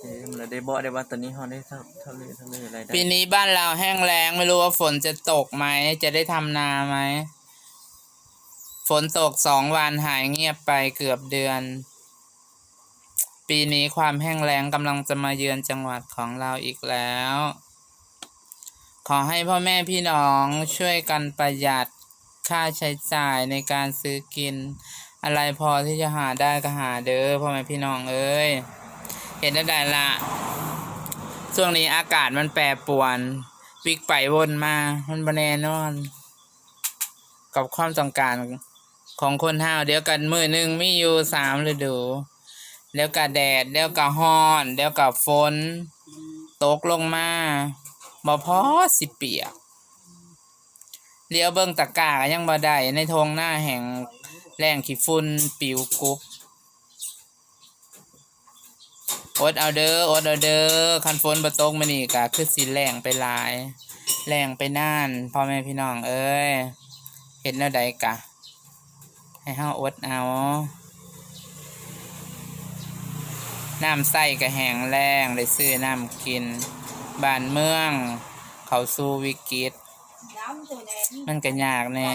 เอ๊ะมันเลยได้บ่ได้ว่าตอนนี้เขาได้ทะทะเลทะเลอะไรได้ปีนี้บ้านเราแห้งแล้งไม่รู้ว่าฝนจะตกไหม จะได้ทำนาไหม ฝนตกสองวันหายเงียบไปเกือบเดือน ปีนี้ความแห้งแล้งกำลังจะมาเยือนจังหวัดของเราอีกแล้ว ขอให้พ่อแม่พี่น้องช่วยกันประหยัดค่าใช้จ่ายในการซื้อกิน อะไรพอที่จะหาได้ก็หาเด้อพ่อแม่พี่น้องเอ้ย เห็นได้ละช่วงนี้อากาศมันแปรปรวนวิกไปวนมา มันบแน่นอน กับความต้องการของคนห้าวเดี๋ยวกันมือหนึ่งมีอยู่สามฤดู เดี๋ยวกับแดด เดี๋ยวกับฮ้อน เดี๋ยวกับฝน ตกลงมาบ่พอสิเปียกเลี้ยวเบิ่งตะกากยังบ่ได้ในทงหน้าแห่งแรงขี้ฝุ่นปิวกุบ อดเอาเด้ออดเอาเด้อคันฝนบ่ตกมื้อนี้ก็คือสิแรงไปหลายแรงไปน่านพ่อแม่พี่น้องเอ้ยเห็นแล้วใดกะ ให้เฮาอดเอาน้ำใส่ก็แห้งแรงได้ซื้อน้ำกินบ้านเมือง เขาสู่วิกฤตมันก็ยากแน่